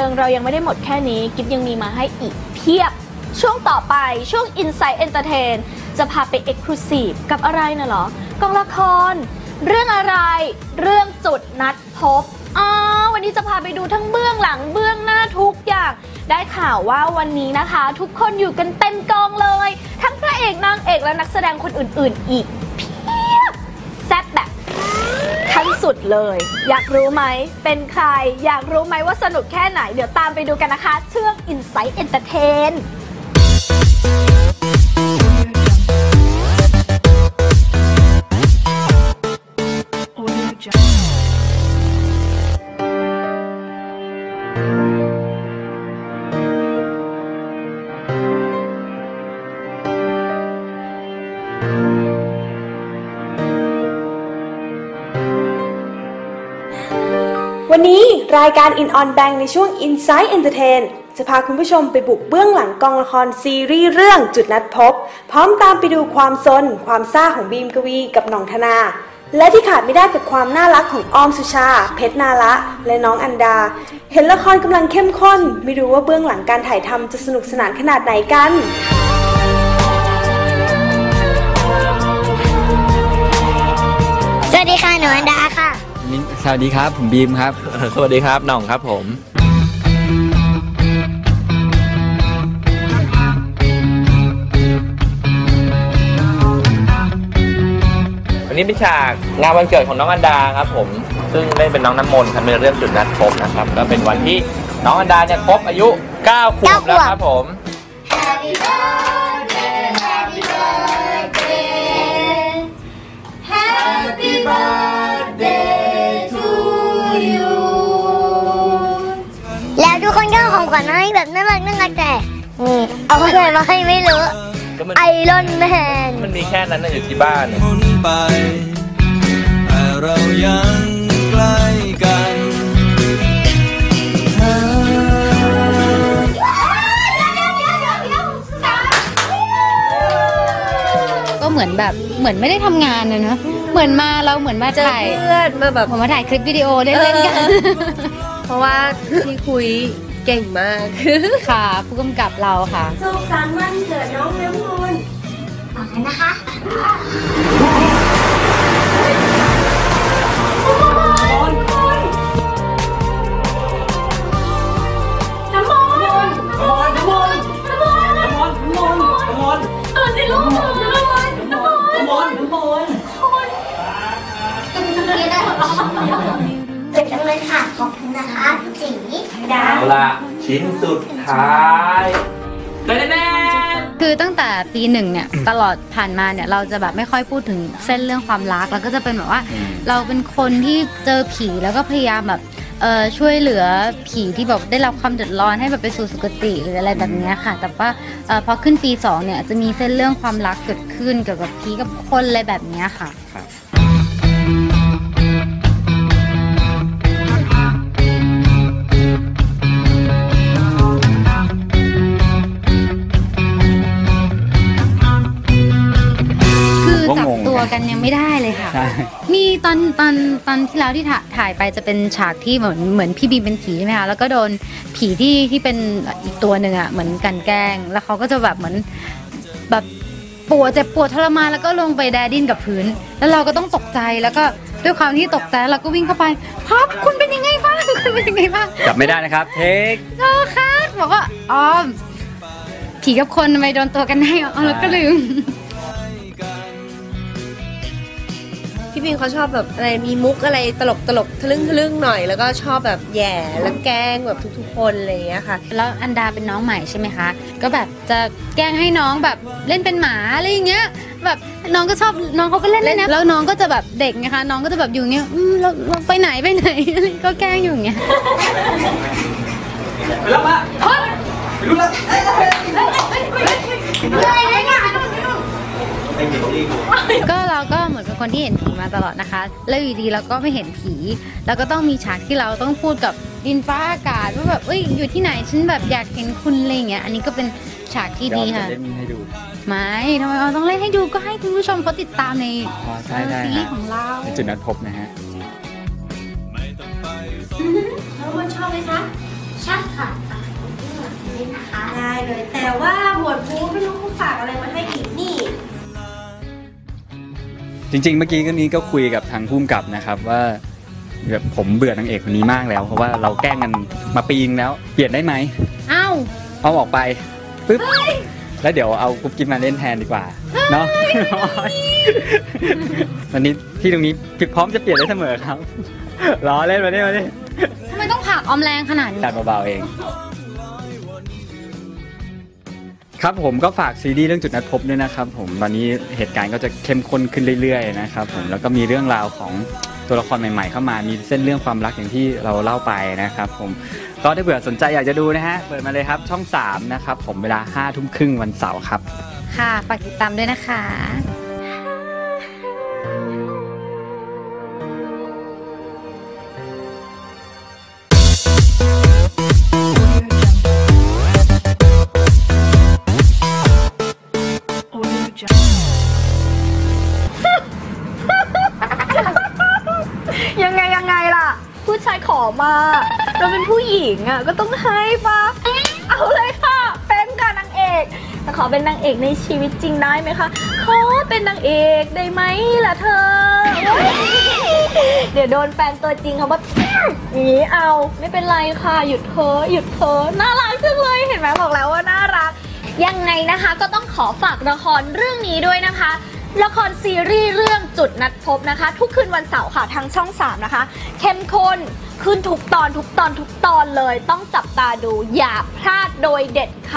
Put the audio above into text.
ิงเรายังไม่ได้หมดแค่นี้ กิฟยังมีมาให้อีกเพียบ ช่วงต่อไปช่วง Inside Entertain จะพาไป Exclusive กับอะไรน่ะเหรอกองละคร เรื่องอะไร เรื่องจุดนัดพบอ๋อวันนี้จะพาไปดูทั้งเบื้องหลังเบื้องหน้าทุกอย่าง ได้ข่าวว่าวันนี้นะคะ ทุกคนอยู่กันเต็มกองเลย ทั้งพระเอกนางเอกและนักแสดงคนอื่น ๆ อีกเพียบแซ่บแบบ สุดเลย อยากรู้ไหม เป็นใคร อยากรู้ไหมว่าสนุกแค่ไหน เดี๋ยวตามไปดูกันนะคะ เชื่อง Insight Entertain วันนี้รายการ In On Bank ในช่วง Inside Entertain จะพาคุณผู้ชมไปบุกเบื้องหลังกองละครซีรีส์เรื่องจุดนัดพบ พร้อมตามไปดูความซน ความซ่าของบีมกวีกับหน่องธนา และที่ขาดไม่ได้กับความน่ารักของออมสุชา เพชรนาละและน้องอันดา เห็นละครกำลังเข้มข้น ไม่รู้ว่าเบื้องหลังการถ่ายทำจะสนุกสนานขนาดไหนกันสวัสดีค่ะหนูอันดาค่ะ มินสวัสดีครับ ผมบีมครับ สวัสดีครับหน่องครับผม วันนี้เป็นฉากงานวันเกิดของน้องอันดาครับผม ซึ่งเล่นเป็นน้องน้ำมนต์ครับในเรื่องจุดนัดพบนะครับ ก็เป็นวันที่น้องอันดาเนี่ยครบอายุ 9 ขวบแล้วครับผม วัญมาให้แบบน่ารักน่ารักแต่นี่เอาอะไรมาให้ไม่รู้ก็มันไอรอนแมนมันมีแค่นั้นนะอยู่ที่บ้านพ้นไปแต่เรายังใกล้กันก็เหมือนแบบเหมือนไม่ได้ทำงานเลยเนอะเหมือนมาเราเหมือนมาเจอถ่ายเพื่อนมาแบบเหมือนมาถ่ายคลิปวิดีโอเล่นๆกัน เพราะว่าพี่คุย เก่งมาก ค่ะ ผู้กำกับเราค่ะสุขสันต์วันเกิดน้องน้ำมนต์เอากันนะคะ เสร็จจังเลยค่ะ ขอบคุณนะคะพี่จีดาเอาละชิ้นสุดท้ายแน่คือตั้งแต่ปีหนึ่งเนี่ย ตลอดผ่านมาเนี่ยเราจะแบบไม่ค่อยพูดถึงเส้นเรื่องความรักแล้วก็จะเป็นแบบว่า เราเป็นคนที่เจอผีแล้วก็พยายามแบบเออช่วยเหลือผีที่แบบได้รับความเดือดร้อนให้แบบไปสู่สุคติหรืออะไรแบบเนี้ยค่ะ แต่ว่าเออพอขึ้นปีสองเนี่ยจะมีเส้นเรื่องความรักเกิดขึ้นเกี่ยวกับผีกับคนอะไรแบบเนี้ยค่ะ กันยังไม่ได้เลยค่ะ ใช่ มีตอนตอนตอนที่แล้วที่ถ่ายถ่ายไปจะเป็นฉากที่เหมือนเหมือนพี่บีมเป็นผีใช่ไหมคะแล้วก็โดนผีที่ที่เป็นอีกตัวหนึ่งอะเหมือนกันแกล้ง แล้วเขาก็จะแบบเหมือนแบบปวดเจ็บปวดทรมานแล้วก็ลงไปแดดิ้นกับพื้น แล้วเราก็ต้องตกใจแล้วก็ด้วยความที่ตกใจเราก็วิ่งเข้าไปพับคุณเป็นยังไงบ้างคุณเป็นยังไงบ้างจับไม่ได้นะครับ เทค เออค่ะบอกว่าอ๋อผีกับคนทำไมโดนตัวกันได้อ๋อแล้วก็ลืม พี่บินเขาชอบแบบอะไรมีมุกอะไรตลกตลกทะลึ่งทะลึ่งหน่อย แล้วก็ชอบแบบแหย่แล้วแกล้งแบบทุกๆคนอะไรอย่างเงี้ยค่ะ แล้วอันดาเป็นน้องใหม่ใช่ไหมคะ ก็แบบจะแกล้งให้น้องแบบเล่นเป็นหมาอะไรอย่างเงี้ยแบบน้องก็ชอบน้องเขาก็เล่นเล่นนะแล้วน้องก็จะแบบเด็กไงคะ น้องก็จะแบบอยู่อย่างเงี้ยอืมเราเราไปไหนไปไหน ก็แกล้งอยู่อย่างเงี้ย ก็เราก็เหมือนเป็นคนที่เห็นผีมาตลอดนะคะ แล้วอยู่ดีเราก็ไม่เห็นผีแล้วก็ต้องมีฉากที่เราต้องพูดกับดินฟ้าอากาศว่าแบบเอ้ยอยู่ที่ไหนฉันแบบอยากเห็นคุณอะไรอย่างเงี้ยอันนี้ก็เป็นฉากที่ดีค่ะ เดี๋ยวเราจเล่นให้ดู ไม่ทำไมเราต้องเล่นให้ดูก็ให้คุณผู้ชมเขาติดตามในอ๋อใช่ได้ซีรีฮะส์ของเราเป็นจุดนัดพบนะฮะน้องมนต์ชอบไหมคะชใช่ค่ะนี่นะคะได้เลย แต่ว่าหมวดบูไม่รู้เขาฝากอะไร จริง ๆ เมื่อกี้ก็นี้ก็คุยกับทางพุ่มกับนะครับว่าแบบผมเบื่อนางเอกคนนี้มากแล้ว เพราะว่าเราแกล้งกันมาปีนึงแล้ว เปลี่ยนได้ไหมเอ้าเอาออกไปปึ๊บแล้วเดี๋ยวเอากุ๊บกิ๊บมาเล่นแทนดีกว่าเนาะวันนี้ที่ตรงนี้พร้อมจะเปลี่ยนได้เสมอครับล้อเล่นมาเนี่ยมาเนี่ยทำไมต้องผลักออมแรงขนาดนี้จัดเบาๆเอง ครับผมก็ฝากซีรีส์เรื่องจุดนัดพบด้วยนะครับผมตอนนี้เหตุการณ์ก็จะเข้มข้นขึ้นเรื่อยๆนะครับผมแล้วก็มีเรื่องราวของตัวละครใหม่ๆ เข้ามามีเส้นเรื่องความรักอย่างที่เราเล่าไปนะครับผมก็ถ้าเผื่อสนใจอยากจะดูนะฮะเปิดมาเลยครับช่อง 3 นะครับผมเวลา5้าทุ่มครึ่งวันเสาร์ครับ ค่ะฝากติดตามด้วยนะคะ อมาเราเป็นผู้หญิงอะก็ต้องให้ปะเอาเลยค่ะ เป็นกับนางเอกแต่ขอเป็นนางเอกในชีวิตจริงได้ไหมคะขอเป็นนางเอกได้ไหมล่ะเธอ เดี๋ยวโดนแฟนตัวจริงเขาว่าอย่างนี้เอาไม่เป็นไรค่ะ หยุดเธอะหยุดเธอะน่ารักจังเลยเห็นไหมบอกแล้วว่าน่ารักยังไงนะคะก็ต้องขอฝากละครเรื่องนี้ด้วยนะคะ ละครซีรีส์เรื่องจุดนัดพบนะคะ ทุกคืนวันเสาร์ค่ะทางช่อง 3 นะคะ เข้มข้นขึ้นทุกตอนทุกตอนทุกตอนเลย ต้องจับตาดูอย่าพลาดโดยเด็ดขาด